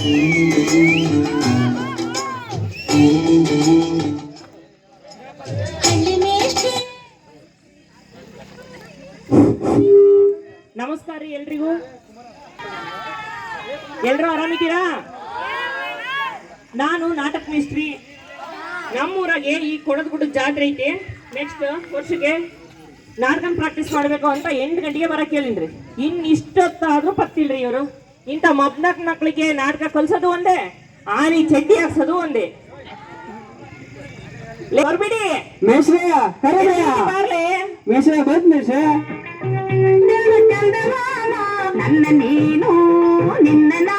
ನಮಸ್ಕಾರ ರೀ ಎಲ್ರಿಗೂ. ಎಲ್ರು ಆರಾಮಿದ್ದೀರಾ? ನಾನು ನಾಟಕ ಮಿಸ್ತ್ರಿ. ನಮ್ಮೂರಾಗೆ ಈ ಕೊಡದಗುಡ್ಡ ಜಾತ್ರೆ ಐತೆ. ನೆಕ್ಸ್ಟ್ ವರ್ಷಕ್ಕೆ ನಾಟಕ ಪ್ರಾಕ್ಟೀಸ್ ಮಾಡಬೇಕು ಅಂತ ಎಂಟು ಗಂಟೆಗೆ ಬರಕ್ಕೆ ಹೇಳಿನ್ರಿ. ಇನ್ ಇಷ್ಟೊತ್ತಾದ್ರೂ ಪತ್ತಿಲ್ರಿ ಇವರು. ಇಂಥ ಮಬ್ನಕ್ ಮಕ್ಕಳಿಗೆ ನಾಟಕ ಕಲ್ಸೋದು ಒಂದೇ ಆನಿ ಚಡ್ಡಿ ಹಾಕ್ಸೋದು ಒಂದೇ. ಬರ್ಬಿಡಿ. ಮೇಷ್ರಯ್ಯ ಕರೆದಯ್ಯ ಬಾರ್ಲೆ. ಮೇಷ್ರಯ್ಯ ಬಂದ್ ಮೇಷ್ರ ನನ್ನ ನೀನು ನಿನ್ನ ನಾ.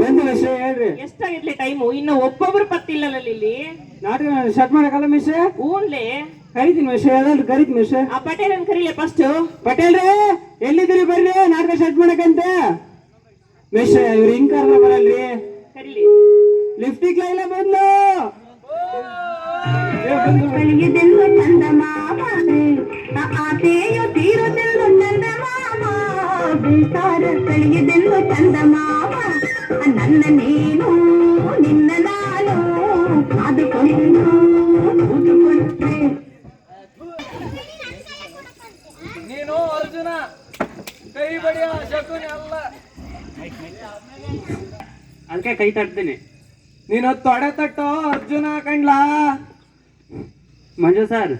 ಬಂದು ಮೇಷ್ರ ಹೇಳ್ರಿ. ಎಷ್ಟಾಗಿರ್ಲಿ ಟೈಮು? ಇನ್ನು ಒಬ್ಬೊಬ್ರು ಪತ್ತಿಲ್ಲಲ್ಲ ಇಲ್ಲಿ ನಾಟಕ ಶಟ್ ಮಾಡಕ್ಕಲ್ಲ ಊನ್ಲೆ. ಕರಿತೀನಿ ಮೇಷ್ರ ಯಾವ್ದಾದ್ರು ಕರಿತೀನಿ ಮೇಷ್ರ ಆ ಪಟೇಲ್ ಅನ್ ಕರೀಲಿ ಫಸ್ಟ್ ಪಟೇಲ್ರೇ ಎಲ್ಲಿದ್ದೀರಿ ಬರ್ರಿ? ನಾಟಕ ಶರ್ಟ್ ಮಾಡಕ್ಕಂತ. ಮೇಷ್ರ ಇವ್ರು ಹಿಂಗ್ ಕರ್ದ ಬರಲ್ರಿ. ಕರೀಲಿ. ಲಿಫ್ಟಿಗೆ ಲೈಲ ಬಂದು. ಬಂದ್ರು. ಬೆಳೆಯುವುದೆಲ್ಲೋ ಚಂದ ಮಾಮ ಆಸೆಯು ತೀರುವುದೆಲ್ಲೋ ಚಂದ ಮಾಮ. ಬೇಸಾರ ಕಳೆಯುವುದೆಲ್ಲೋ ಚಂದ ಮಾಮ. ನನ್ನ ನೀನು ನಿನ್ನ ನಾನು. ಕಾದುಕೊಂಡು ಕೈ ಬಡಿಯ ಶಕುನಿ ಅಲ್ಲ. ಅದಕ್ಕೆ ಕೈ ತಟ್ತೀನಿ. ನೀನು ತೊಡೆ ತಟ್ಟೋ ಅರ್ಜುನ ಕಂಡ್ಲಾ? ಮಂಜು ಸರ್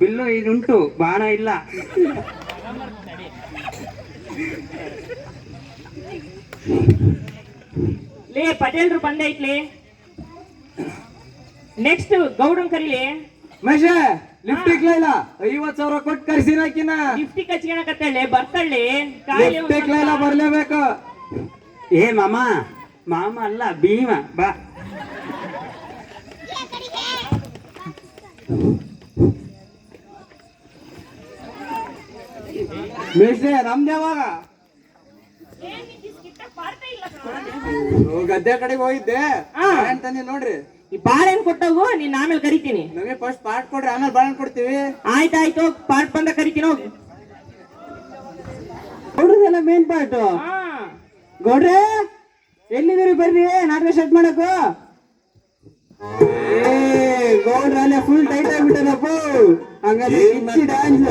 ಬಿಲ್ಲು ಇದುಂಟು ಬಾಣ ಇಲ್ಲ. ಲೇ ಪಟೇಲ್ರು ಬಂದೈತ್ಲಿ ನೆಕ್ಸ್ಟ್ ಗೌಡನ್ ಕರೀಲಿ. ಮೇಷ ಲಿಫ್ಟಿಗೆ ಲೈಲ ಐವತ್ ಸಾವಿರ ಕೊಟ್ಟು ಕರ್ಸಿನಾಕಿನ ಲಿಫ್ಟಿ ಕಚ್ಕೊಳಕತ್ತಳ್ಳಿ ಬರ್ತಳ್ಳಿ. ಕಾಯಿಲೆ ಲಿಫ್ಟಿಗೆ ಲೈಲ ಬರ್ಲೇಬೇಕು. ಏ ಮಾಮ ಮಾಮ ಅಲ್ಲ ಭೀಮ ಬಾ. ಮೇಷ ನಮ್ದು ಯಾವಾಗ? ಗದ್ದೆ ಕಡೆಗೆ ಹೋಗಿದ್ದೆ. ತಂದಿ ನೋಡ್ರಿ. ಈ ಬಾಳೆನ್ ಕೊಟ್ಟೋಗು ನೀನ್ ಆಮೇಲೆ ಕರಿತೀನಿ. ನಮಗೆ ಫಸ್ಟ್ ಪಾರ್ಟ್ ಕೊಡ್ರಿ ಆಮೇಲೆ ಬಾಳೆನ್ ಕೊಡ್ತೀವಿ. ಆಯ್ತಾಯ್ತು ಪಾರ್ಟ್ ಬಂದ ಕರಿತೀನಿ ಹೋಗಿ. ಗೌಡ್ರದೆಲ್ಲ ಮೇನ್ ಪಾರ್ಟ್ ಹಾ. ಗೌಡ್ರೆ ಎಲ್ಲಿದ್ದೀರಿ ಬರ್ರಿ? ನಾಟಕ ಸ್ಟಾರ್ಟ್ ಮಾಡಕು ಏ ಗೌಡ್ರ ಅಲ್ಲೇ ಫುಲ್ ಟೈಟ್ ಆಗ್ಬಿಟ್ಟದಪ್ಪ ಹಂಗಾದ್ರೆ ಇಚ್ಚಿ ಡ್ಯಾನ್ಸ್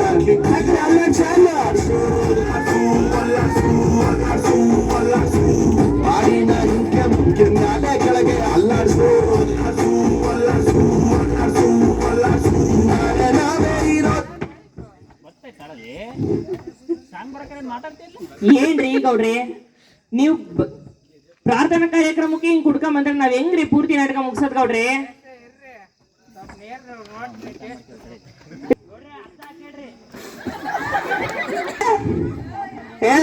ಕೆಳಗೆ ಅಲ್ಲಾಡ್ಸು ಏನ್ರಿ ಗೌಡ್ರಿ? ನೀವು ಪ್ರಾರ್ಥನಾ ಕಾರ್ಯಕ್ರಮಕ್ಕೆ ಹಿಂಗ್ ಕುಡ್ಕೊಂಡ್ ಬಂದ್ರೆ ನಾವ್ ಹೆಂಗ್ರಿ ಪೂರ್ತಿ ನಾಟಕ ಮುಗ್ಸದ್ ಗೌಡ್ರಿ? ಏ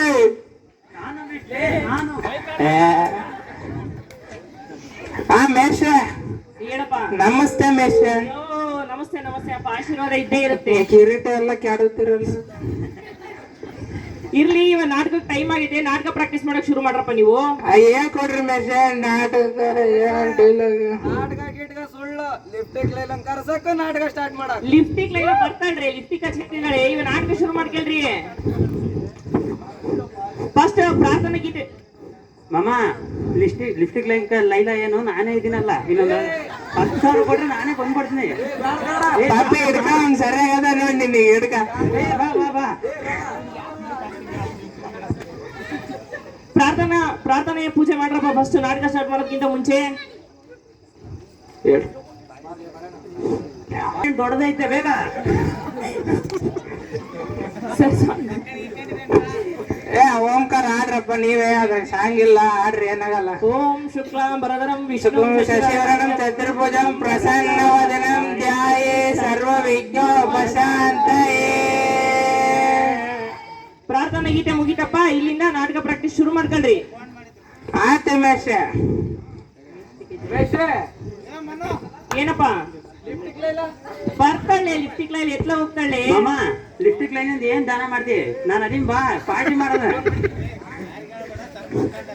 ಆ ಮೇಷ. ಹೇಳಪ್ಪ. ನಮಸ್ತೆ ಮೇಷ. ನಮಸ್ತೆ ನಮಸ್ತೆ. ಅಪ್ಪ ಆಶೀರ್ವಾದ ಇದ್ದೇ ಇರುತ್ತೆ. ಕಿರೀಟ ಎಲ್ಲ ಕೆಡುತ್ತಿರಲ್ಲ ಇರ್ಲಿ ಇವ ನಾಟಕಕ್ಕೆ ಟೈಮ್ ಆಗಿದೆ. ನಾಟಕ ಪ್ರಾಕ್ಟೀಸ್ ಮಾಡಕ್ ಶುರು ಮಾಡ್ರಪ್ಪ ನೀವು. ಏನ್ ಕೊಡ್ರಿ ಮೇಷ? ನಾಟಕ ಏನ್ ಡೈಲಾಗ್ ನಾಟಕ ಗಿಟಕ ಸುಳ್ಳು. ಲಿಫ್ಟಿಗೆ ಲೈಲಂಗ್ ಕರ್ಸಕ್ಕ ನಾಟಕ ಸ್ಟಾರ್ಟ್ ಮಾಡ. ಲಿಫ್ಟಿಗ್ ಲೈಲ ಬರ್ತಾಳ್ರಿ. ಲಿಫ್ಟಿಗ್ ಹಚ್ಚಿಟ್ಟಿದ್ದಾಳೆ ಇವ ನಾಟಕ ಶುರು ಮಾಡ್ಕೇಳ್ರಿ. ಫಸ್ಟ್ ಪ್ರಾರ್ಥನೆ ಗೀತೆ. ಮಾಮ ಲಿಫ್ಟಿ ಲಿಫ್ಟಿಗೆ ಲೈನ್ ಲೈಲ ಏನು? ನಾನೇ ಇದೀನಲ್ಲ. ಇನ್ನೊಂದು ಹತ್ತು ಸಾವಿರ ಕೊಟ್ರೆ ನಾನೇ ಬಂದ್ಬಿಡ್ತೀನಿ. ಪಾಪಿ ಹಿಡ್ಕ ಅವ್ನ್ ಸರಿಯಾಗದ ನೋಡಿ ನಿನಗೆ ಹಿಡ್ಕ. ಏ, ಬಾ ಬಾ ಬಾ. ಪ್ರಾರ್ಥನಾ ಪ್ರಾರ್ಥನೆಯ ಪೂಜೆ ಮಾಡ್ರಪ್ಪ ಫಸ್ಟ್ ನಾಟಕ ಸ್ಟಾರ್ಟ್ ಮಾಡೋದಕ್ಕಿಂತ ಮುಂಚೆ. ಹೇಳು. ಏನ್ ದೊಡ್ಡದೈತೆ ಬೇಗ. ಸರಿ, ಸರಿ. ಏ ಓಂಕಾರ ಆಡ್ರಪ್ಪ ನೀವೇ ಅದ ಸಾಂಗಿಲ್ಲ ಆಡ್ರಿ ಏನಾಗಲ್ಲ. ಓಂ ಶುಕ್ಲಾಂ ಬರದರಂ ವಿಷ್ಣು ಶುಕ್ಲಂ ಶಶಿವರಣಂ ಚತುರ್ಭುಜಂ ಪ್ರಸನ್ನವದನಂ ಧ್ಯಾಯೇ ಸರ್ವ ವಿಘ್ನೋಪಶಾಂತಯೇ ಪ್ರಾರ್ಥನಾ ಗೀತೆ ಮುಗಿತಪ್ಪ ಇಲ್ಲಿಂದ ನಾಟಕ ಪ್ರಾಕ್ಟೀಸ್ ಶುರು ಮಾಡ್ಕೊಳ್ರಿ ಆಯ್ತು ಮೇಷ ಏನಪ್ಪ? ಬರ್ತಾಳೆ ಲಿಪ್ಟಿಕ್ ಲೈನ್ ಎತ್ಲ ಹೋಗ್ತಾಳೆ. ಮಾಮ ಲಿಪ್ಟಿಕ್ ಲೈನ್ ಏನ್ ದಾನ ಮಾಡ್ತಿ? ನಾನು ಅದೀನ್ ಬಾ ಪಾರ್ಟಿ ಮಾಡೋದ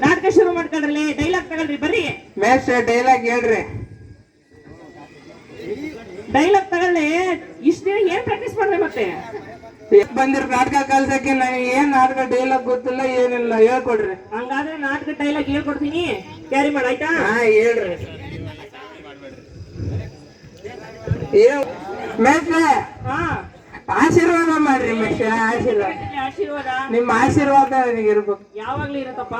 ನಾಟಕ ಶುರು ಮಾಡ್ಕೊಳ್ರಿ ಡೈಲಾಗ್ ತಗೊಳ್ರಿ ಬರ್ರಿ. ಮೇಷ ಡೈಲಾಗ್ ಹೇಳ್ರಿ. ಡೈಲಾಗ್ ತಗೊಳ್ಳಿ ಇಷ್ಟ ದಿನ ಏನ್ ಪ್ರಾಕ್ಟೀಸ್ ಮಾಡ್ರಿ ಮತ್ತೆ? ಬಂದಿರ ನಾಟಕ ಕಲ್ಸಕ್ಕೆ ನನಗೆ ಏನ್ ನಾಟಕ ಡೈಲಾಗ್ ಗೊತ್ತಿಲ್ಲ ಏನಿಲ್ಲ ಹೇಳ್ಕೊಡ್ರಿ. ಹಂಗಾದ್ರೆ ನಾಟಕ ಡೈಲಾಗ್ ಹೇಳ್ಕೊಡ್ತೀನಿ. ಕ್ಯಾರಿ ಮಾಡ ಆಯ್ತಾ? ಹಾ ಹೇಳ್ರಿ. ಏ- ಮೇಷ್ಟ್ರೆ ಹಾ. ಆಶೀರ್ವಾದ ಮಾಡ್ರಿ ಮೇಷ್ಟ್ರೆ ಆಶೀರ್ವಾದ. ಆಶೀರ್ವಾದ. ನಿಮ್ಮ ಆಶೀರ್ವಾದ ನನಗೆ ಇರ್ಬೇಕು ಯಾವಾಗ್ಲೂ ಇರತ್ತಪ್ಪ.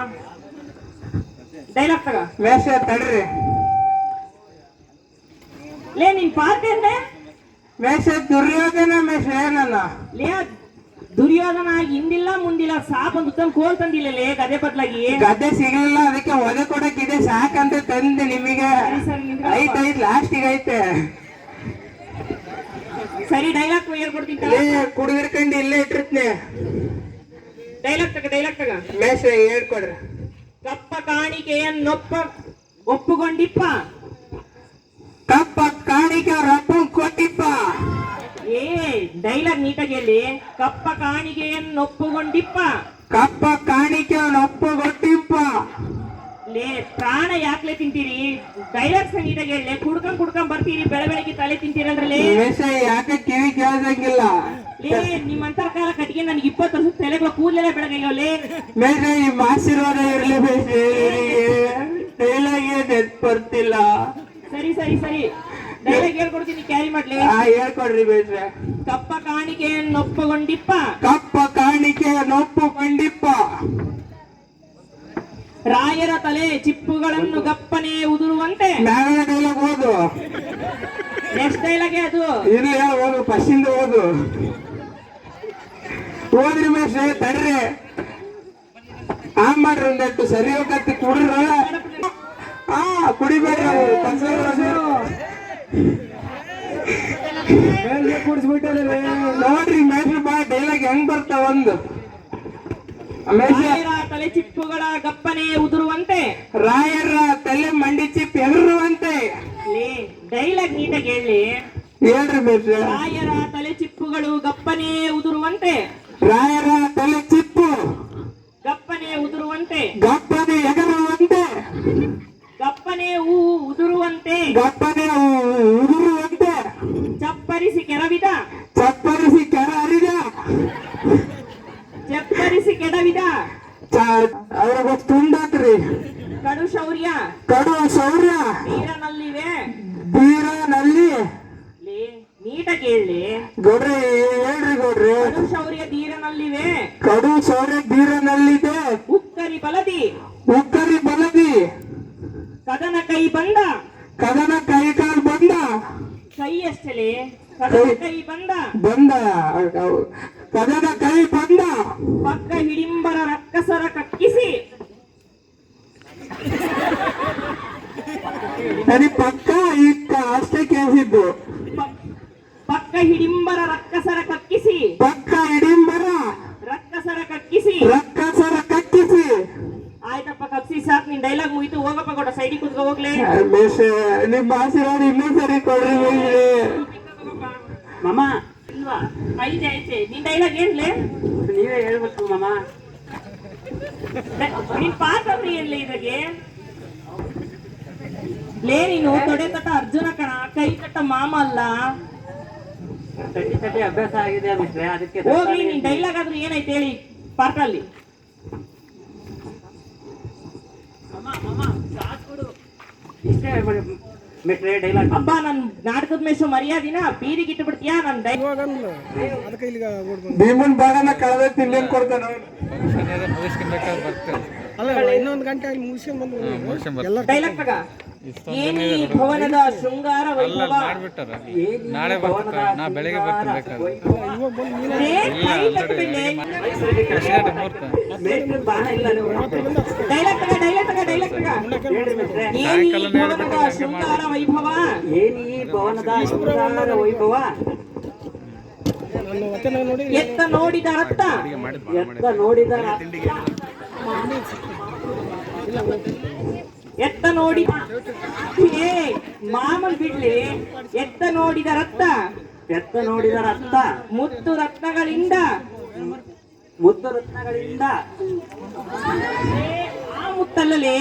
ಡೈಲಾಗ್ ತಗ. ಮೇಷ ತಡ್ರಿ. ಲೇ ನಿನ್ ಪಾರ್ಟಿ ಅಂದ್ರೆ ಮೇಷ ದುರ್ಯೋಧನ ಮೇಷ ಏನಲ್ಲ ಲೇ ದುರ್ಯೋಧನ ಹಿಂದಿಲ್ಲ ಮುಂದಿಲ್ಲ ಸಾಪ್ ಅಂತ ಕೋಲ್ ತಂದಿಲ್ಲ ಲೇ ಗದೆ ಬದಲಾಗಿ. ಗದ್ದೆ ಸಿಗಲಿಲ್ಲ ಅದಕ್ಕೆ ಒದೆ ಕೊಡಕ್ಕಿದೆ ಸಾಕಂತ ತಂದೆ ನಿಮಗೆ. ಐತೈತ್ ಐತ್ ಲಾಸ್ಟಿಗೆ ಐತೆ. ಸರಿ ಡೈಲಾಗ್ ಹೇಳ್ಕೊಡ್ತೀನಿ ಏ ಕುಡಿದಿರ್ಕೊಂಡು ಇಲ್ಲೇ ಇಟ್ಟಿರ್ತೀನಿ. ಡೈಲಾಗ್ ತಗ ಡೈಲಾಗ್ ತಗ. ಮೇಷ ಹೇಳ್ಕೊಡ್ರಿ. ಕಪ್ಪ ಕಾಣಿಕೆಯನ್ನೊಪ್ಪ ಒಪ್ಪುಗೊಂಡಿಪ್ಪ. ಕಪ್ಪ ಕಾಣಿಕೆ ಅವ್ರ ಕೊಟ್ಟಿಪ್ಪ. ಏ ಡೈಲಾಗ್ ನೀಟಾಗಿ ಹೇಳಿ. ಕಪ್ಪ ಕಾಣಿಕೆಯನ್ನೊಪ್ಪುಗೊಂಡಿಪ್ಪ. ಕಪ್ಪ ಕಾಣಿಕೆ ಅವ್ರ ಅಪ್ಪ ಕೊಟ್ಟಿಪ್ಪ ಲೇ ಪ್ರಾಣ ಯಾಕ್ಲೆ ತಿಂತೀರಿ? ಡೈರೆಕ್ಟ್ ಸಂಗೀತಾಗೆ ಹೇಳಿ ಕುಡ್ಕೊಂಡ್ ಕುಡ್ಕೊಂಡ್ ಬರ್ತೀರಿ ಬೆಳೆ ಬೆಳಗ್ಗೆ ತಲೆ ಮೇಷ್ಟ್ರೆ ಯಾಕೆ ಕಿವಿ ಕೇಳ್ದಂಗಿಲ್ಲ? ಲೇ ನಿಮ್ಮಂತರ ಕಾಲ ಕಟ್ಟಿಗೆ ನನ್ಗೆ ಇಪ್ಪತ್ತು ವರ್ಷ ತಲೆಗಳ ಕೂದಲೆಲ್ಲ ಬೆಳಗಾಗ್ಯಾವಲೇ ಮೇಷ್ಟ್ರೆ ನಿಮ್ಮ ಆಶೀರ್ವಾದ ಇರ್ಲಿ ಮೇಷ್ಟ್ರೆ ಡೈಲಾಗೆ ನೆನ್ಪ್ ಬರ್ತಿಲ್ಲ. ಸರಿ ಸರಿ ಸರಿ. ಡೈಲಾಗ್ ಹೇಳ್ಕೊಡ್ತೀನಿ ಕ್ಯಾರಿ ಮಾಡ್ಲಿ. ಆ ಹೇಳ್ಕೊಡ್ರಿ ಬೇಸ್ರೆ. ಕಪ್ಪ ಕಾಣಿಕೆಯನ್ನೊಪ್ಪುಗೊಂಡಿಪ್ಪ ಕಪ್ಪ ಕಾಣಿಕೆ ನೊಪ್ಪು ಕಂಡಿಪ್ಪ ರಾಯರ ತಲೆ ಚಿಪ್ಪುಗಳನ್ನು ಗಪ್ಪನೆ ಉದುರುವಂತೆ. ಡೈಲಾಗ್ ಓದು. ನೆಕ್ಸ್ಟ್ ಡೈಲಾಗೆ ಅದು? ಇಲ್ಲಿ ಓದು ಫಸ್ಟಿಂದ ಓದು. ಓದ್ರಿ ಮೇಷ್ಟ್ರೆ ತಡ್ರಿ. ಆ ಮಾಡ್ರಿ ಒಂದಷ್ಟು ಸರಿ ಹೋಗತ್ತಿ ಕುಡ್ರ ಆ ಕುಡಿಬೇಡ್ರಿ ಅದು. ನೋಡ್ರಿ ಮೇಷ್ಟ್ರೆ ಬಾ ಡೈಲಾಗ್ ಹೆಂಗ್ ಬರ್ತಾವ ಒಂದು ರಾಯರ ತಲೆ ಚಿಪ್ಪುಗಳ ಗಪ್ಪನೆ ಉದುರುವಂತೆ. ರಾಯರ ತಲೆ ಮಂಡಿ ಚಿಪ್ ಎಗರುವಂತೆ. ಡೈಲಾಗ್ ನೀಟಾಗಿ ಹೇಳಿ. ಹೇಳ್ರಿ ಮೇಷ್ಟ್ರೆ ರಾಯರ ತಲೆ ಚಿಪ್ಪುಗಳು ಗಪ್ಪನೆ ಉದುರುವಂತೆ. ರಾಯರ ತಲೆ ಚಿಪ್ಪು ಗಪ್ಪನೆ ಉದುರುವಂತೆ. ಗಪ್ಪನೆ ಎಗರುವಂತೆ. ಗಪ್ಪನೆ ಹೂ ಉದುರುವಂತೆ. ಗಪ್ಪನೆ ಉದುರುವಂತೆ. ಚಪ್ಪರಿಸಿ ಕೆರವಿದ. ಚಪ್ಪರಿಸಿ ಕೆರ ಹರಿದ ಚಪ್ಪರಿಸಿ ಕೆಡವಿದ. ಅವ್ರಾಗ ತುಂಡಾಕ್ರಿ ಕಡು ಶೌರ್ಯ. ಕಡು ಶೌರ್ಯ. ಬೀರನಲ್ಲಿವೆ. ಬೀರನಲ್ಲಿ. ಲೇ ಕೇಳಿ ಗೌಡ್ರಿ ಹೇಳ್ರಿ ಗೌಡ್ರಿ. ಕಡು ಶೌರ್ಯ ಬೀರನಲ್ಲಿವೆ. ಕಡು ಶೌರ್ಯ ಬೀರನಲ್ಲಿದೆ. ಉಕ್ಕರಿ ಬಲದಿ. ಉಕ್ಕರಿ ಬಲದಿ. ಕದನ ಕೈ ಬಂದ. ಕದನ ಕೈ ಕಾಲ್ ಬಂದ. ಕೈ ಅಷ್ಟೇ ಕೈ ಬಂದ. ಬಂದ. ಕದನ ಕೈ ಬಂದ. ಪಕ್ಕ ಹಿಡಿಂಬರ ರಕ್ಕಸರ ಕಕ್ಕಿಸಿ. ಸರಿ ಪಕ್ಕ ಇಕ್ಕ ಅಷ್ಟೇ ಕೇಳಿಸಿದ್ದು. ಪಕ್ಕ ಹಿಡಿಂಬರ ರಕ್ಕಸರ ಕಕ್ಕಿಸಿ. ಪಕ್ಕ ಹಿಡಿಂಬರ ರಕ್ಕಸರ ಕಕ್ಕಿಸಿ. ರಕ್ಕಸರ ಕಕ್ಕಿಸಿ. ಆಯ್ತಪ್ಪ ಕಕ್ಸಿ ಸಾಕ್ ನಿನ್ ಡೈಲಾಗ್ ಮುಗಿತು. ಹೋಗಪ್ಪ ಕೊಡ ಸೈಡಿಗೆ ಕುತ್ಕೋ ಹೋಗ್ಲೇ. ನಿಮ್ಮ ಆಶೀರ್ವಾದ ಇನ್ನೊಂದ್ಸರಿ ಕೊಡ್ರಿ. ಮಾಮ ಇಲ್ವಾ? ಐತೆ ಐತೆ. ನಿನ್ ಡೈಲಾಗ್ ಏನ್ಲೇ ನೀವೇ ಹೇಳ್ಬೇಕು ಮಾಮ. ನಿನ್ ಪಾತ್ರ ಏನ್ಲೇ ಇದ್ರಾಗೆ? ಲೇ ನೀನು ತೊಡೆ ಕಟ್ಟ ಅರ್ಜುನ ಕಣ. ಕೈ ಕಟ್ಟ ಮಾಮ ಅಲ್ಲ. ತಟ್ಟಿ ತಟ್ಟಿ ಅಭ್ಯಾಸ ಆಗಿದೆ ಮಿಸ್ರೆ ಅದಕ್ಕೆ ಹೋಗ್ಲಿ ನಿನ್ ಡೈಲಾಗ್ ಆದ್ರೂ ಏನೈತೆ ಹೇಳಿ ಪಾತ್ರ ಅಲ್ಲಿ ಇಷ್ಟೇ ಮಿಸ್ರೆ ಡೈಲಾಗ್. ಅಪ್ಪ ನನ್ ನಾಟಕದ ಮೇಸು ಮರ್ಯಾದಿನ ಬೀದಿಗೆ ಇಟ್ಟು ಬಿಡ್ತೀಯಾ ನನ್ ಡೈ ಭೀಮನ್ ಭಾಗನ ಕಳೆದ ತಿನ್ನೇನ್ ಕೊಡ್ತಾನ? ಡೈಲಾಗ್ ಗಂಟೆ ಏನಿ ಭವನದ ಶೃಂಗಾರ ನಾಳೆ ನಾ ಬೆಳಿಗ್ಗೆ ಶೃಂಗಾರ ವೈಭವ? ಏನಿ ಈ ಭವನದ ಶೃಂಗಾರ ವೈಭವ? ಎತ್ತ ನೋಡಿದ ಅತ್ತ ಎತ್ತ ನೋಡಿದ ಎತ್ತ ನೋಡಿ ಏ ಮಾಮನ್ ಬಿಡ್ಲಿ. ಎತ್ತ ನೋಡಿದ ರಕ್ತ? ಎತ್ತ ನೋಡಿದ ರಕ್ತ? ಮುತ್ತು ರತ್ನಗಳಿಂದ? ಮುತ್ತು ರತ್ನಗಳಿಂದ? ಆ ಮುತ್ತಲ್ಲಲ್ಲಿ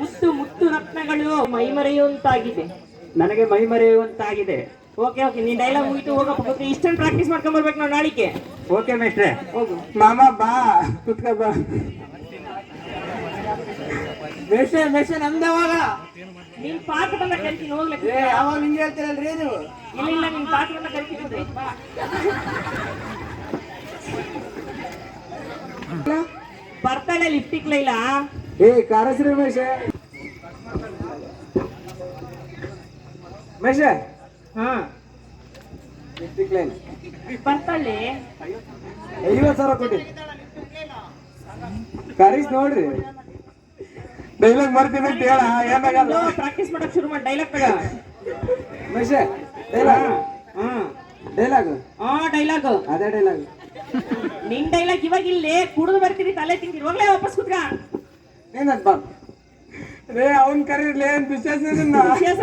ಮುತ್ತು ಮುತ್ತು ರತ್ನಗಳು ಮೈಮರೆಯುವಂತಾಗಿದೆ. ನನಗೆ ಮೈ ಮರೆಯುವಂತಾಗಿದೆ ಓಕೆ ಓಕೆ ನೀನ್ ಡೈಲಾಗ್ ಮುಗಿತು ಹೋಗಪ್ಪ ಇಷ್ಟೊಂದು ಪ್ರಾಕ್ಟೀಸ್ ಮಾಡ್ಕೊಂಡ್ ಬರ್ಬೇಕು ನಾವು ನಾಳಿಕೆ ಓಕೆ ಮೇಷ್ಟ್ರೆ ಹೋಗು. ಮಾಮ ಬಾ. ಕುತ್ಕ ಬಾ. ಮೇಷೆ ಮೇಷೆ ನಮ್ದವಾಗ. ನಿನ್ ಪಾಠ ಬಂದ ಕರಿತೀನಿ ಹೋಗ್ಲಿಕ್ಕೆ ಏ ಅವಾಗ ನಿಂಗೆ ಹೇಳ್ತೀರಲ್ರಿ ನೀವು? ಇಲ್ಲ ಇಲ್ಲ ನಿನ್ ಪಾಠ ಬಂದ ಕರಿತೀನಿ. ಬಾ. ಬರ್ತಾಳೆ ಲಿಫ್ಟಿಕ್ ಲೈಲಾ ಏ ಕಾರಸ್ರಿ ಮೇಷೆ ಮೇಷೆ ಹಾ. ಲಿಪ್ಟಿಕ್ ಲೈನ್ ಬರ್ತಾಳೆ ಐವತ್ತು ಸಾವಿರ ಕೊಡಿ. ಕರೀಸ್ ನೋಡ್ರಿ. ಡೈಲಾಗ್ ಬರ್ತೀನಿ ಅಂತ ಹೇಳ ಏನಾಗಲ್ಲ. ಪ್ರಾಕ್ಟೀಸ್ ಮಾಡಕ್ ಶುರು ಮಾಡಿ. ಡೈಲಾಗ್ ತಗ. ಮೇಷೆ ಡೈಲಾಗ್ ಹಾ. ಡೈಲಾಗ್ ಹಾ ಡೈಲಾಗ್ ಅದೇ ಡೈಲಾಗ್ ನಿನ್ ಡೈಲಾಗ್ ಇವಾಗ ಇಲ್ಲೇ ಕುಡಿದು ಬರ್ತೀನಿ ತಲೆ ತಿಂತೀನಿ. ಹೋಗ್ಲೇ ವಾಪಸ್ ಕುತ್ಕ. ಏನದ್ ಬಾ ರೇ ಅವನ್ ಕರೀರ್ಲಿ ಏನ್ ವಿಶೇಷ ವಿಶೇಷ?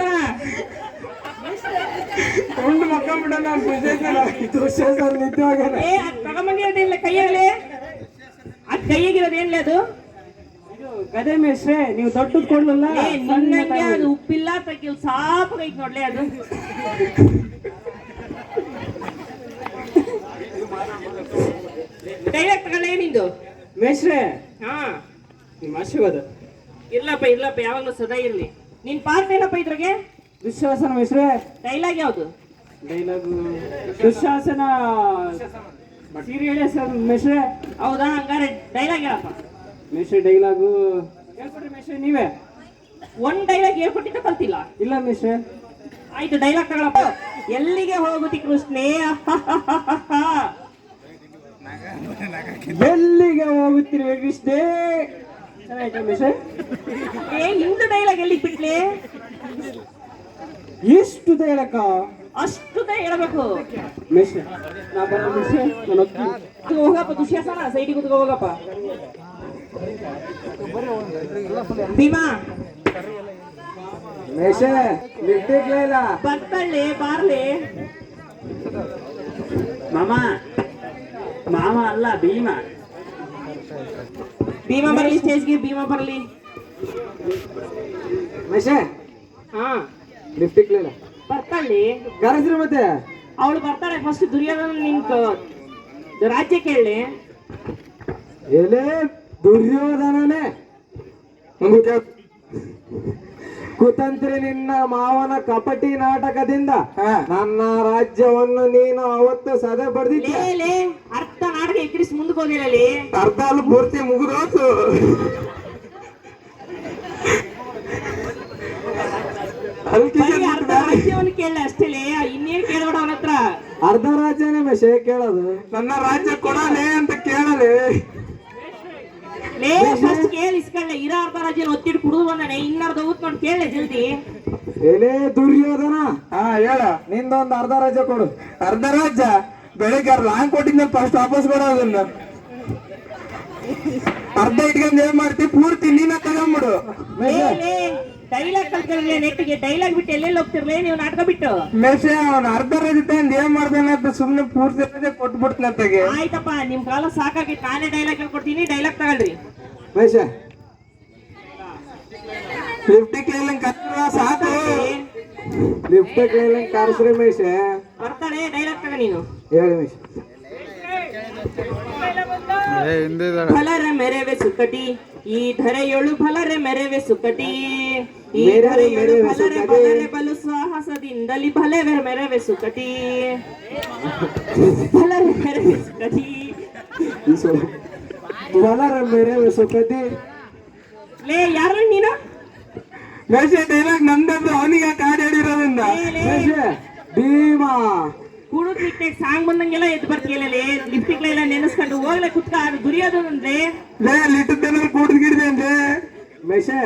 ಉಂಡು ಮಕ್ಕಂಬಿಡೋಣ ಅವ್ನ್ ವಿಶೇಷ. ವಿಶೇಷ ನಿತ್ಯವಾಗೇನೆ ಏ ಅದ್ ತಗೊಂಬಂದಿರೋದಿಲ್ಲ ಕೈಯಲ್ಲಿ ಅದ್ ಕೈಯಾಗಿರೋದೇನ್ಲೇ ಅದು? ಗದೆ ಮೇಸ್ರೆ ನೀವು ದೊಡ್ಡದ್ ಕೊಡ್ಲಲ್ಲ? ನಿನ್ನಂಗೆ ಅದು ಉಪ್ಪಿಲ್ಲ ತಗಿಲ್ ಸಾಪ್ ಐತ್ ನೋಡ್ಲಿ ಅದು. ಡೈರೆಕ್ಟ್ ತಗೊಳ್ಳೇ ನಿಂದು? ಮೇಷ್ಟ್ರೆ ಹಾ. ನಿಮ್ಮ ಆಶೀರ್ವಾದ. ಇರ್ಲಪ್ಪ ಇರ್ಲಪ್ಪ ಯಾವಾಗ್ಲೂ ಸದಾ ಇರ್ಲಿ. ನಿನ್ ಪಾತ್ರ ಏನಪ್ಪ ಇದ್ರಾಗೆ? ದುಶ್ಯಾಸನ ಮೇಷ್ಟ್ರೆ. ಡೈಲಾಗ್ ಯಾವುದು? ಡೈಲಾಗು ದುಶ್ಯಾಸನ ಸೀರಿಯಲ್ ಸರ್ ಮೇಷ್ಟ್ರೆ. ಹೌದಾ ಹಂಗಾರೆ ಡೈಲಾಗ್ ಹೇಳಪ್ಪ ಮೇಷ್ಟ್ರೆ ಡೈಲಾಗು ಹೇಳ್ಕೊಡ್ರಿ ಮೇಷ್ಟ್ರೆ ನೀವೇ. ಒಂದ್ ಡೈಲಾಗ್ ಹೇಳ್ಕೊಟ್ಟಿದ್ದ ಕಲ್ತಿಲ್ಲ. ಇಲ್ಲ ಮೇಷ್ಟ್ರೆ ಆಯ್ತು ಡೈಲಾಗ್ ತಗೊಳಪ್ಪ. ಎಲ್ಲಿಗೆ ಹೋಗುತ್ತಿ ಕೃಷ್ಣೇ ಎಲ್ಲಿಗೆ ಹೋಗುತ್ತಿರಿ ಕೃಷ್ಣೇ? ಏ ಇಂದು ಡೈಲಾಗ್ ಎಲ್ಲಿ ಬಿಟ್ಲಿ ಎಷ್ಟು ಡೈಲಾಗ ಅಷ್ಟು ಹೇಳಬೇಕು. ಮಿಸ್ ನಾ ಬರೋ ಮಿಸ್ ಹೋಗಪ್ಪ ದುಶ್ಯಾಸನ. ಸೈಡಿಗೆ ಕುತ್ಕೋ ಹೋಗಪ್ಪ. ಭೀಮಾ. ಮೇಷೆ ಲಿಪ್ಟಿಕ್ ಇಲ್ಲ. ಬರ್ತಳ್ಳಿ ಬಾರ್ಲಿ. ಮಾಮ. ಮಾಮ ಅಲ್ಲ ಭೀಮ. ಭೀಮಾ ಬರ್ಲಿ ಸ್ಟೇಜ್ಗೆ ಭೀಮಾ ಬರಲಿ. ಮೇಷೆ. ಹಾ. ಲಿಪ್ಟಿಕ್ ಇಲ್ಲ. ಬರ್ತಳ್ಳಿ ಕರೆಸ್ರಿ ಮತ್ತೆ? ಅವಳು ಬರ್ತಾಳೆ ಫಸ್ಟ್ ದುರ್ಯೋಧನ ನಿನ್ ರಾಜ್ಯ ಕೇಳಿ ಎಲೆ ದುರ್ಯೋಧನನೇ. ಕುತಂತ್ರಿ ನಿನ್ನ ಮಾವನ ಕಪಟಿ ನಾಟಕದಿಂದ ನನ್ನ ರಾಜ್ಯವನ್ನು ನೀನು ಅವತ್ತು ಸದೆ ಪಡೆದಿದ್ದೆ ಲೇ ಅರ್ಧ ನಾಟಕ ಎಕ್ಕಿರಿಸಿ ಮುಂದಕ್ಕೆ ಹೋಗಿರಲಿ ಅರ್ಧ ಅಲ್ಲ ಪೂರ್ತಿ ಮುಗಿದೋತು ರಾಜ್ಯವನ್ನು ಕೇಳ ಅಷ್ಟೇ ಇನ್ನೇನು ಇನ್ನೇನ್ ಕೇಳಬೇಡ ಅವನ ಹತ್ರ ಅರ್ಧ ರಾಜ್ಯನೇ ಮೇಷೆ ಕೇಳೋದು. ನನ್ನ ರಾಜ್ಯ ಕೊಡಲೇ ಅಂತ ಕೇಳಲಿ. ಲೇ ಫಸ್ಟ್ ಕೇಳಿ ಇಸ್ಕೊಳ್ಳೆ ಇರೋ ಅರ್ಧ ರಾಜ್ಯನ ಒತ್ತಿಟ್ಟು ಕುಡಿದು ಬಂದಾನೆ. ಇನ್ನರ್ಧ ಊದ್ಕೊಂಡು ಕೇಳಿ ಜಲ್ದಿ. ಎಲೆ ದುರ್ಯೋಧನ. ಹಾ ಹೇಳ. ನಿಂದೊಂದು ಅರ್ಧ ರಾಜ್ಯ ಕೊಡು. ಅರ್ಧ ರಾಜ್ಯ? ಬೆಳಿಗ್ಗೆ ಲಾಂಗ್ ಕೊಟ್ಟಿದ್ದ ಫಸ್ಟ್ ವಾಪಸ್ ಕೊಡೋದನ್ನ ಅರ್ಧ ಇಟ್ಕೊಂಡು ಏನ್ ಮಾಡ್ತಿ? ಪೂರ್ತಿ ನೀನ ತಗೊಂಬಿಡು. ಡೈಲಾಗ್ ಕಲ್ತಿರ್ಲಿ ನೆಟ್ಟಿಗೆ ಡೈಲಾಗ್ ಬಿಟ್ಟು ಎಲ್ಲೆಲ್ಲಿ ಹೋಗ್ತಿರ್ಲಿ? ನೀವು ನಾಟಕ ಬಿಟ್ಟು. ಮೇಷೆ ಅವನ್ ಅರ್ಧ ರಜಿತ ಏನ್ ಮಾಡ್ತಾನೆ ಅಂತ ಸುಮ್ನೆ ಪೂರ್ತಿ ರಾಜ್ಯ ಕೊಟ್ಬಿಡ್ತಾನೆ ತೆಗೆ ಆಯ್ತಪ್ಪ ನಿಮ್ ಕಾಲ ಸಾಕಾಗಿ ನಾನೇ ಡೈಲಾಗ್ ಹೇಳ್ಕೊಡ್ತೀನಿ ಡೈಲಾಗ್ ತಗೊಳ್ರಿ. ಮೇಷ ಲಿಫ್ಟಿಕ್ ಲೈಲಂಗ್ ಕತ್ರ ಸಾಕು. ಲಿಫ್ಟ್ ಲೈಲಂಗ್ ಕರ್ಸ್ರಿ ಮೇಷೆ ಬರ್ತಾಳೆ ಡೈಲಾಗ್ ತಗ ನೀನು. ಹೇಳಿ ಮೇಷ ಫಲರೆ ಮೆರೆವೆ ಸುಕ್ಕಟಿ ಈ ಧರೆಯೊಳು ಫಲರ ಮೆರೆವೆ ಸುಕಟಿ ಈ ಮೆರೆವೆ ಧರೆಯೊಳು ಮೆರೆವೆ ಫಲರೆ ಬಲರೆ ಬಲು ಸಾಹಸದಿಂದಲಿ ಫಲವೆ ಮೆರವೆ ಸುಕಟಿ. ಫಲರೆ ಮೆರವೆ ಸುಕಟಿ. ಬಲರ ಮೇರೆ ಸುಖತಿ ಲೇ ಯಾರು ನೀನು? ಮೇಷ ಡೈಲಾಗ್ ನಂದಂದ್ರೆ ಅವನಿಗೆ ಕಾಡ್ ಹೇಳಿರೋದ್ರಿಂದ ಭೀಮಾ. ಕುಡುದ್ ಬಿಟ್ಟೆ ಸಾಂಗ್ ಬಂದಂಗೆಲ್ಲ ಎದ್ದು ಬರ್ತೀಯಲ್ಲ ಲಿಪ್ಟಿಕ್ ಎಲ್ಲ ನೆನೆಸ್ಕೊಂಡು ಹೋಗ್ಲೆ ಕುತ್ಕ ಅದು ದುರಿಯೋದಂದ್ರೆ ಲೇ ಲಿಟ್ಟದ್ದೇನೋ ಕೂಡಿದ್ಗಿಡ್ದೆ ಅಂದ್ರೆ ಮೇಷೆ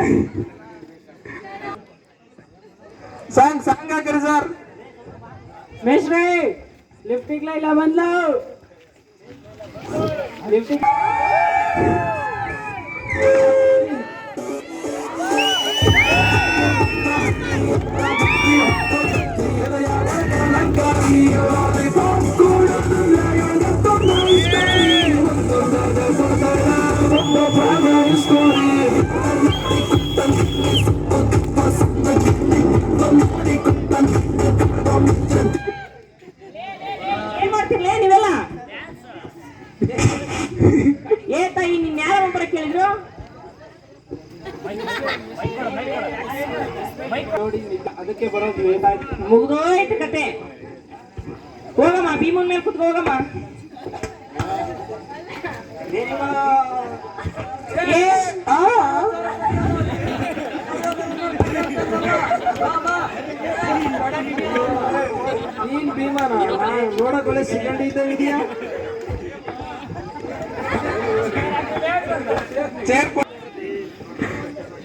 ಸಾಂಗ್ ಸಾಂಗ್ ಹಾಕ್ರಿ ಸರ್ ಮೇಷ್ಟ್ರೆ ಲಿಫ್ಟಿಗೆ ಇಲ್ಲ ಬಂದ್ಲು ಲಿಫ್ಟಿಗೆ ಏನ್ ಮಾಡ್ತಿರ್ಲೇ Yeah.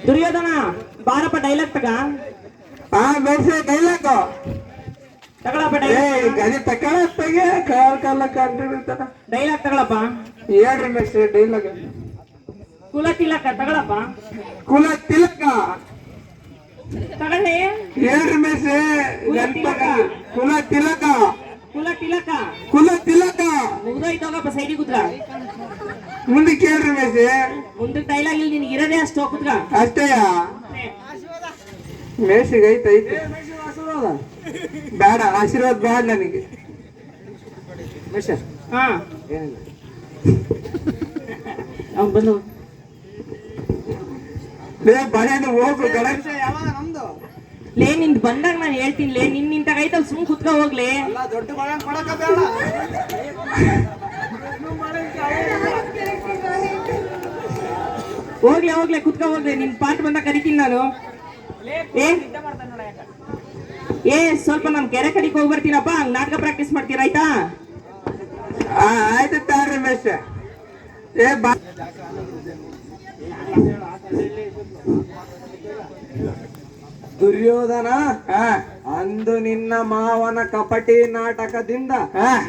ದುರ್ಯೋಧನ ಬಾರಪ್ಪ ಡೈಲಾಗ್ ತಗ ಹಾ ಬೇಸೆ ಡೈಲಾಗು ತಗೊಳಪ್ಪ ಏ ಡೈಲಾಗ್ ಗದಿ ತಕಳ ತೆಗೆ ಕಾಲ್ ಕಾಲ ಕಂಡಿರ್ತಾನ ಡೈಲಾಗ್ ತಗೊಳಪ್ಪ ಹೇಳ್ರಿ ಮೇಸ್ಟ್ರಿ ಡೈಲಾಗ್ ಕುಲ ತಿಲಕ ತಗೊಳಪ್ಪ ಕುಲ ತಿಲಕ ತಗೊಳ್ಳಿ ಹೇಳ್ರಿ ಮೇಸ್ಟ್ರಿ ಗಣಪತ ಕುಲ ತಿಲಕ ಕುಲ ತಿಲಕ ಕುಲ ತಿಲಕ ಮುಗ್ದೋಯ್ತು ಹೋಗಪ್ಪ ಸೈಡಿಗೆ ಕುತ್ಕ ಮುಂದಕ್ಕೆ ಕೇಳ್ರಿ ಮೇಸಿ ಮುಂದೆ ಡೈಲಾಗ್ ಇಲ್ಲಿ ನಿನಗೆ ಇರೋದೇ ಅಷ್ಟು ಕುತ್ಕ. ಅಷ್ಟೇಯ? ಮೇಸಿಗೆ ಐತೆ ಐತೆ. ಬೇಡ ಆಶೀರ್ವಾದ ಬೇಡ ನನಗೆ. ಮೇಷ. ಹಾ. ಅವ್ನು ಬಂದು. ಲೇ ಬಳೆಯನ್ನು ಹೋಗು ಗಣೇಶ. ಲೇ ನಿಂದ್ ಬಂದಾಗ ನಾನು ಹೇಳ್ತೀನಿ ಲೇ ನಿನ್ ನಿಂತಾಗ ಐತಲ್ ಸುಮ್ ಕುತ್ಕ ಹೋಗ್ಲಿ. ದೊಡ್ಡ ಮಳೆ ಕೊಡಕ ಬೇಡ. ಹೋಗ್ಲಿ ಹೋಗ್ಲಿ ಕುತ್ಕ ಹೋಗ್ಲಿ. ನಿನ್ ಪಾಠ ಬಂದ ಕರಿತೀನಿ ನಾನು. ಏ? ಏ ಸ್ವಲ್ಪ ನಮ್ ಕೆರೆ ಕಡೆಗೆ ಹೋಗಿ ಬರ್ತೀನಪ್ಪ ಹಂಗ್ ನಾಟಕ ಪ್ರಾಕ್ಟೀಸ್ ಮಾಡ್ತೀರ ಆಯ್ತಾ? ಆ, ಆಯ್ತು ತಾಳ್ರಿ ರಮೇಶ್. ಏ ಬಾ. ದುರ್ಯೋಧನ ಹಾ ಅಂದು ನಿನ್ನ ಮಾವನ ಕಪಟಿ ನಾಟಕದಿಂದ.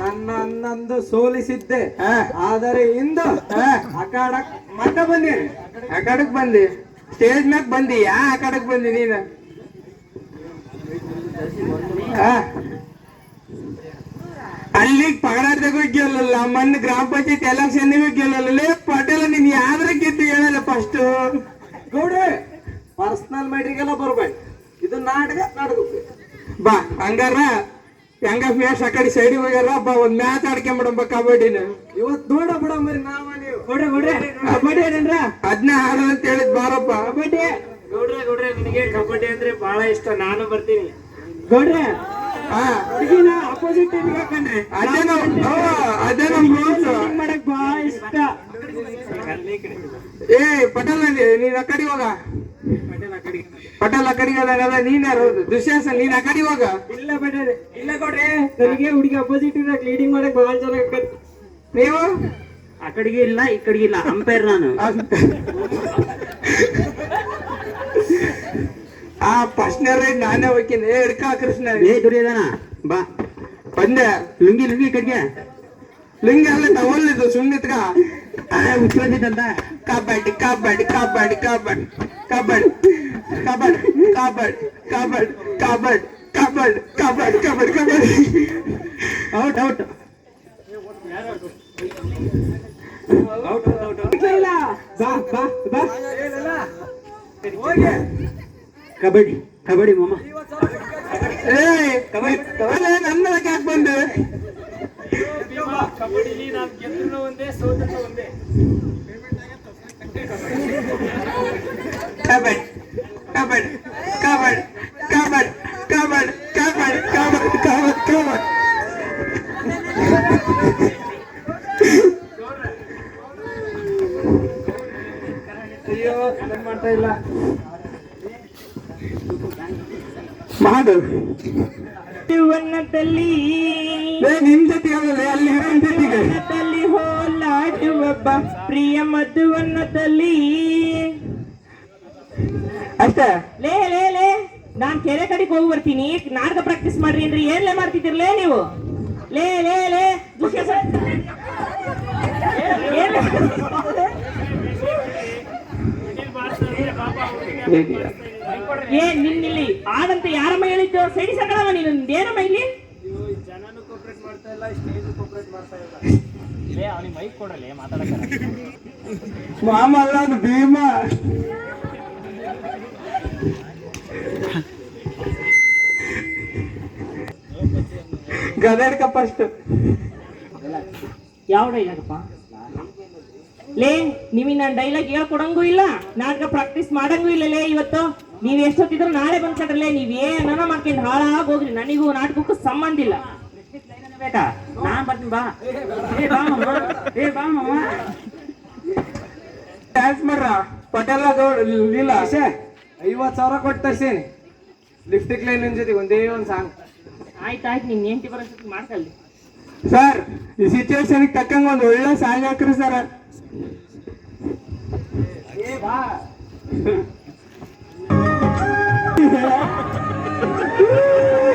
ನನ್ನ ಅನ್ನಂದು ಸೋಲಿಸಿದ್ದೆ. ಆದರೆ ಇಂದು ಅಕಾಡ ಮತ್ತೆ ಬಂದಿರಿ ಅಕಾಡೆಕ್ ಬಂದಿ. ಸ್ಟೇಜ್ ಮ್ಯಾಗ ಬಂದಿ ಯಾ ಅಕಾಡಕ್ ಬಂದಿ ನೀನು. ಅಲ್ಲಿ ಪಗಡಾರ್ದಾಗೂ ಗೆಲ್ಲಲ್ಲ. ಮನ್ ಗ್ರಾಮ ಪಂಚಾಯತ್ ಎಲೆಕ್ಷನ್ ಗೆಲ್ಲಲ್ಲ. ಲೇ ಪಟೇಲ ನೀನ್ ಯಾವ್ದ್ರ ಗೆದ್ದು ಹೇಳಲ್ಲ ಫಸ್ಟ್ ಗೌಡ ಪರ್ಸನಲ್ ಮ್ಯಾಟ್ರಿಗೆಲ್ಲ ಬರ್ಬೇಡಿ. ಇದು ನಾಟಕ ನಾಟಕಕ್ಕೆ ಬಾ ಹಂಗಾರ ಹೆಂಗ ಫೇಸ್ ಆ ಕಡೆ ಸೈಡಿಗೆ ಹೋಗ್ಯಾರ? ಬಾ ಒಂದ್ ಮ್ಯಾಚ್ ಆಡ್ಕೊಂಬಿಡಂಬ ಕಬಡ್ಡಿನ. ಇವತ್ತು ನೋಡ ಮರಿ ನಾವ ನೀವು. ನೋಡ್ರಿ ನೋಡ್ರಿ ಕಬಡ್ಡಿ ಏನೇನ್ರ ಅದ್ನ ಆಡ ಅಂತ ಹೇಳಿದ್ ಬಾರಪ್ಪ. ಕಬಡ್ಡಿ. ಗೌಡ್ರೆ ಗೌಡ್ರೆ ನಿನಗೆ ಕಬಡ್ಡಿ ಅಂದ್ರೆ ಬಹಳ ಇಷ್ಟ ನಾನು ಬರ್ತೀನಿ. ಗೌಡ್ರೆ. ಹಾ. ಹುಡುಗಿನ ಅಪೋಸಿಟ್ ಟೀಮ್ ಹಾಕಂಡ್ರಿ. ಅದೇ ನಮ್ ಅದೇ ನಮ್ ಮಾಡಕ್ ಬಹಳ ಇಷ್ಟ. ಏ ಪಟೇಲ್ ನೀನ್ ಅಕಡಿ ಕಡೆ ಹೋಗ. ಪಟೇಲ್ ಅಕಡಿ ಹೋದಾಗ ನೀನ್ ದುಶ್ಯಾಸ ನೀನ್ ಅಕಡಿ ಹೋಗ. ಇಲ್ಲ ಪಟೇಲ್ ಇಲ್ಲ ಕೊಡ್ರಿ ನನಗೆ ಹುಡುಗಿ ಅಪೋಸಿಟ್ ಲೀಡಿಂಗ್ ಮಾಡಕ್ ಬಹಳ ಚೆನ್ನಾಗಿ ನೀವು? ಆ ಕಡೆಗೆ ಇಲ್ಲ ಈ ಕಡೆಗೆ ಇಲ್ಲ ಅಂಪೈರ್ ನಾನು. ಆ ಫಸ್ಟ್ನೇ ರೈಡ್ ನಾನೇ ಹೋಗ್ತೀನಿ. ಏ ಹಿಡ್ಕ ಕೃಷ್ಣ. ಏ ದುರ್ಯೋಧನ ಬಾ. ಬಂದೆ. ಲುಂಗಿ ಲುಂಗಿ ಕಡೆಗೆ. ಲುಂಗಿ ಅಲ್ಲ ತಗೊಳ್ಳಿದ್ದು ಸುಮ್ಮನಿತ್ಕ ಅದೇ ಉಚ್ಕೊಂಡಿದ್ದಂತ ಕಬಡ್ಡಿ ಕಬಡ್ಡಿ ಕಬಡ್ಡಿ ಕಬಡ್ಡಿ ಕಬಡ್ಡಿ ಕಬಡ್ಡಿ ಕಬಡ್ಡಿ ಕಬಡ್ಡಿ ಕಬಡ್ಡಿ ಕಬಡ್ಡಿ ಕಬಡ್ಡಿ ಕಬಡ್ಡಿ ಕಬಡ್ಡಿ ಔಟ್ ಔಟ್ ಬಾ ಬಾ ಬಾ ಕಬಡ್ಡಿ ಕಬಡ್ಡಿ ಮಾಮ ಏ ಕಬಡ್ಡಿ ಕಬಡ್ಡಿ ನನ್ನ ಯಾಕೆ ಬಂದೆ ಕಬಡ್ಡಿ ಪ್ರಿಯ ಮಧುವನ್ನದಲ್ಲಿ ಅಷ್ಟ? ಲೇ ಲೇ ಲೇ. ನಾನ್ ಕೆರೆ ಕಡೆಗೆ ಹೋಗಿ ಬರ್ತೀನಿ. ನಾಟಕ ಪ್ರಾಕ್ಟೀಸ್ ಮಾಡ್ರಿ ಏನ್ರಿ ಏನ್ಲೇ ಮಾಡ್ತಿದ್ದೀರ್ಲೇ ನೀವು. ಲೇ ಲೇ ಲೇ. ಏನ್- ಏ ನಿನ್ನಿಲ್ಲಿ ಆದಂತ ಯಾರಮ್ಮ ಹೇಳಿದ್ದು? ಸೈಡಿ ಸಕಳವ ನೀನು. ಏನಮ್ಮ ಇಲ್ಲಿ. ಮಾಮ ಅಲ್ಲ ಅದು ಭೀಮ. ಗದಡ್ಕ ಫಸ್ಟ್ ಯಾವ ಡೈಲಾಗಪ್ಪ ಲೇ ನಿಮಗೆ ನಾನು ಡೈಲಾಗ್ ಹೇಳ್ಕೊಡಂಗೂ ಇಲ್ಲ. ನಾಟಕ ಪ್ರಾಕ್ಟೀಸ್ ಮಾಡಂಗೂ ಇಲ್ಲ ಲೇ ಇವತ್ತು. ನೀವ್ ಎಷ್ಟೊತ್ತಿದ್ರು ನಾಳೆ ಬಂದ್ಕೊಂಡ್ರಲ್ಲೇ ನೀವ್ ಏನನ ಮಾಡ್ಕೊಂಡು ಹಾಳಾಗಿ ಹೋಗ್ರಿ ನನಗೂ ನಾಟಕಕ್ಕೂ ಸಂಬಂಧ ಇಲ್ಲ. ಬೇಕಾ? ನಾನ್ ಬರ್ತೀನಿ ಬಾ. ಏ ಬಾ ಮಮ್ಮ ಏ ಬಾ ಮಮ್ಮ ಡ್ಯಾನ್ಸ್ ಮಾಡ್ರ ಪಟೇಲ ಇಲ್ಲ. ಐವತ್ ಸಾವಿರ ಕೊಟ್ಟು ತರ್ಸೀನಿ. ಲಿಫ್ಟಿಕ್ ಲೈನ್ ಜೊತೆ ಒಂದೇ ಒಂದ್ ಸಾಂಗ್ ಆಯ್ತು ಆಯ್ತು ನಿನ್ ಹೆಂಡತಿ ಬರೋ ಮಾಡ್ಕಲ್ಲಿ ಸರ್ ಈ ಸಿಚುವೇಶನ್ ತಕ್ಕಂಗ ಒಂದ್ ಒಳ್ಳೆ ಸಾಂಗ್ ಹಾಕ್ರಿ ಸರ್ ಸರ್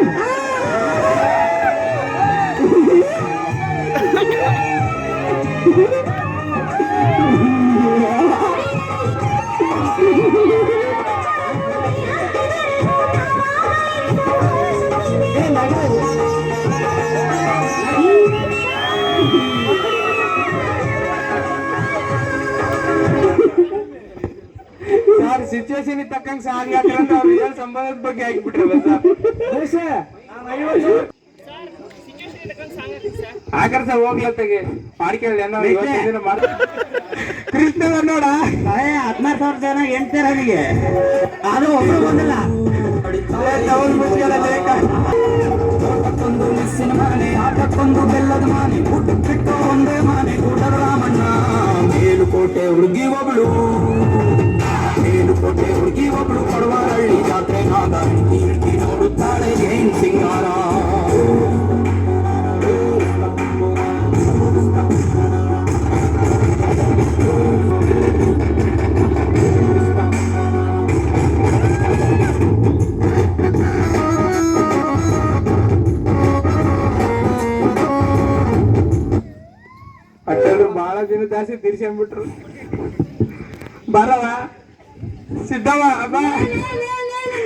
ಸಿಚುವೇಶನ್ ತಕ್ಕಂಗೆ ಸಾರಿ ಅಂತ ಅವ್ರ ರಿಯಲ್ ಸಂಬಂಧದ ಬಗ್ಗೆ ಹಾಕ್ಬಿಟ್ರಲ್ಲ ಸರ್ ಹಾಕರ್ ಸರ್ ಹೋಗ್ಲತ್ತಾಗೆ ಮಾಡ್ಕೇಳಿ ಅನ್ನೋ ದಿನ ಮಾಡ್. ಕೃಷ್ಣ ನೋಡ. ಏ ಹದಿನಾರು ಸಾವಿರ ಜನ ಎಂಟರ ನನಗೆ. ಅದು ಒಬ್ರು ಬಂದಿಲ್ಲ. ಒಂದು ಮಿಸ್ಸಿನ ಮನೆ ಆಟಕ್ಕೊಂದು ಬೆಲ್ಲದ ಮಾನೆ ಊಟ ಬಿಟ್ಟು ಒಂದೇ ಮಾನೆ ಊಟದ ರಾಮಣ್ಣ ಮೇಲುಕೋಟೆ ಹುಡುಗಿ ಒಬ್ಳು. ಮೇಲುಕೋಟೆ ಹುಡುಗಿ ಒಬ್ಳು ಕೊಡವರಳ್ಳಿ ಜಾತ್ರೆ ನಾಗ ಕೀರ್ತಿ ನೋಡುತ್ತಾಳೆ ಏನ್ ಸಿಂಗಾರ ಅಟ್ಟೆಲ್ರು ಬಹಳ ದಿನ ಜಾಸ್ತಿ ತಿರ್ಸ್ಕೊಂಡ್ಬಿಟ್ರು ಬರವ ಸಿದ್ದವ ಬಾ.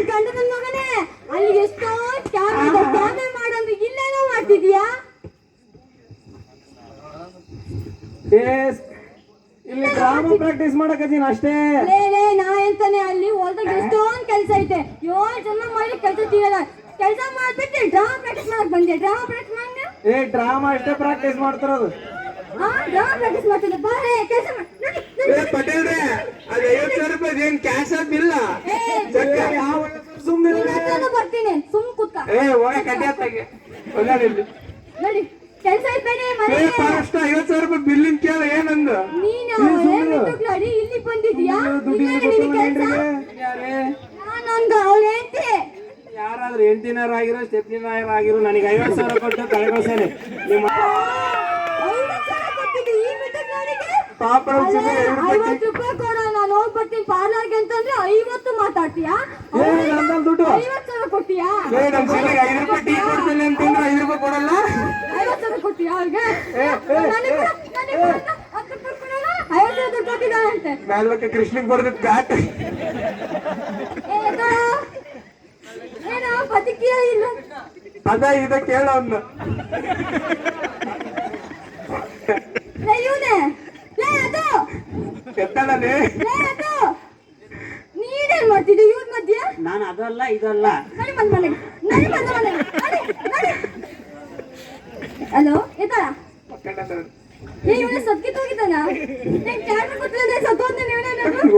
ಗಂಡನ ಮಗನೇ ಅಲ್ಲಿ ಎಷ್ಟೋ ಕ್ಯಾಮೆ ಮಾಡಂದ್ರೆ ಇಲ್ಲೇನೋ ಮಾಡ್ತಿದ್ಯಾ? ಇಲ್ಲಿ ಡ್ರಾಮಾ ಪ್ರಾಕ್ಟೀಸ್ ಮಾಡಕತ್ತೀನಿ ಅಷ್ಟೇ. ಲೇ ಲೇ ನಾ ಎಂತಾನೆ ಅಲ್ಲಿ ಹೊಲ್ದಾಗ ಎಷ್ಟೊಂದ್ ಕೆಲ್ಸ ಐತೆ. ಯೋ ಜನ ಮಾಡಿ ಕೆಲ್ಸ ತೀರಲ್ಲ ಕೆಲ್ಸ ಮಾಡ್ಬಿಟ್ಟು ಡ್ರಾಮಾ ಪ್ರಾಕ್ಟೀಸ್ ಮಾಡಕ್ ಬಂದೆ. ಡ್ರಾಮಾ ಪ್ರಾಕ್ಟೀಸ್ ಮಾಡಂಗ ಏ ಡ್ರಾಮಾ ಅಷ್ಟೇ ಪ್ರಾಕ್ಟೀಸ್ ಮಾಡ್ತಿರೋದು. ಹಾ ಡ್ರಾಮಾ ಪ್ರಾಕ್ಟೀಸ್ ಮಾಡ್ತಿದ್ದೆ. ಬಾ ಕೆಲಸ ಕೆಲ್ಸ ಪಟೇಲ್ ನಡಿ. ಏ ಪಟೇಲ್ರೆ ಅದ್ ಏನ್ ಕ್ಯಾಶ್ ಬಿಲ್ಲ ಇಲ್ಲ? ಸುಮ್ಮನೆ ಬರ್ತೀನಿ ಸುಮ್ ಏ ಕಡ್ಡಿ ನೋಡಿ ಕೆಲ್ಸ ಮನೆ. ಐವತ್ತು ಸಾವಿರ ರೂಪಾಯಿ ಬಿಲ್ಲಿಂಗ್ ಕೇಳ ಏನಂದ? ನೀನು ಇಲ್ಲಿ ಬಂದಿದ್ಯಾ? ಕೆಲ್ಸ? ನಾನೊಂದ ಅವಳ ಹೆಂಡತಿ. ಯಾರಾದ್ರೂ ಎಂಟಿನಾರ ಆಗಿರೋ ಸ್ಟೆಪ್ನಿನಾರ ಆಗಿರೋ ನನಗೆ ಐವತ್ತು ಸಾವಿರ ಕೊಟ್ಟು ಕಳೆಗೋಸೇನೆ ನಿಮ್ಮ ಪಾಪ ಅವ್ರ್ ಜೊತೆ ಎರಡು ರೂಪಾಯಿ ಐವತ್ತು ರೂಪಾಯಿ ಕೊಡ ನಾನು ಹೋಗ್ ಬರ್ತೀನಿ ಪಾರ್ಲರ್ಗೆ ಅಂತಂದ್ರೆ ಐವತ್ತು ಮಾತಾಡ್ತೀಯಾ ಏ ನಂದಲ್ಲಿ ದುಡ್ಡು ಐವತ್ತು ಸಾವಿರ ಕೊಟ್ಟಿಯಾ ಏ ನಮ್ ಸಿಲಿಗೆ ಐದು ರೂಪಾಯಿ ಟೀ ಕೊಡ್ತೀನಿ ಅಂತಂದ್ರೆ ಐದು ರೂಪಾಯಿ ಕೊಡಲ್ಲ ಐವತ್ತು ಸಾವಿರ ಕೊಟ್ಟಿಯಾ ಅವ್ರಿಗೆ ನನಗೆ ಕೊಡು, ನನಗೆ ಕೊಡು ಅಂತ ಹತ್ತು ರೂಪಾಯಿ ಕೊಡಲ್ಲ ಐವತ್ತು ಸಾವಿರ ದುಡ್ಡು ಕೊಟ್ಟಿದ್ದಾನಂತೆ ಕೃಷ್ಣಿಗೆ ಕೃಷ್ಣಗ್ ಬ್ಯಾಟ್ ಅದ ಇದ ಕೇಳ ಅವ್ನ. ನೀನೇನ್ ಮಾಡ್ತಿದ್ದೆ? ಇವ್ರ ಮಧ್ಯೆ? ನಾನು ಅದಲ್ಲ ಇದಲ್ಲ. ನಡಿ ಬಂದ್ ಮನೆಗೆ ನಡಿ ಬಂದ್ ಮನೆಗೆ. ನಡಿ ನಡಿ. ಹಲೋ ಎತ್ತಾಳ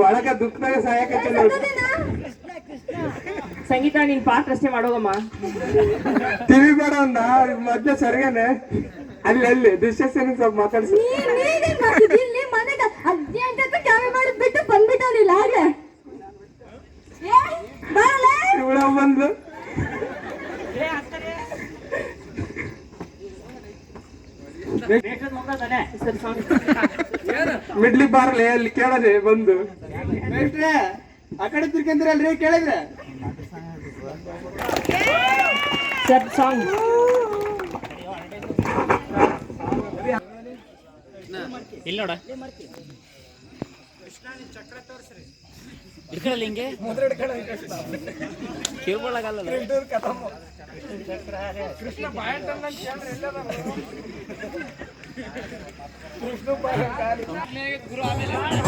ಒಳಗ ದುಃಖದಾಗ ಸತ್ತೋದೇನಾ? ಸಂಗೀತ ನೀನ್ ಪಾತ್ರ ಅಷ್ಟೇ ಮಾಡೋಗಮ್ಮ. ಟಿವಿ ಬೇಡ ಅಂದ ಮಧ್ಯ ಸರಿಯಾನೆ ಅಲ್ಲಿ ಅಲ್ಲಿ ದುಶ್ಯಸೇನ ಸ್ವಲ್ಪ ಮಾತಾಡ್ಸಿ. ಬಿಟ್ಟು ಏ ಬರಲೇ? ಇವಳ ಬಂದು. ಮಿಡ್ಲಿ ಬಾರ್ ಅಲ್ಲಿ ಕೇಳದೆ ಬಂದು. ಆ ಕಡೆ ತಿರ್ಕೊಂತೀರಲ್ರಿ ಕೇಳಿದ್ರೆ? ಸೆಟ್ ಸಾಂಗ್ ಇಲ್ಲ ನೋಡ. ಹಿಂಗೆ? ಕಿರುಬಳಗಲ್ಲ ಕೃಷ್ಣ કૃષ્ણ ગુરુ આવેલા.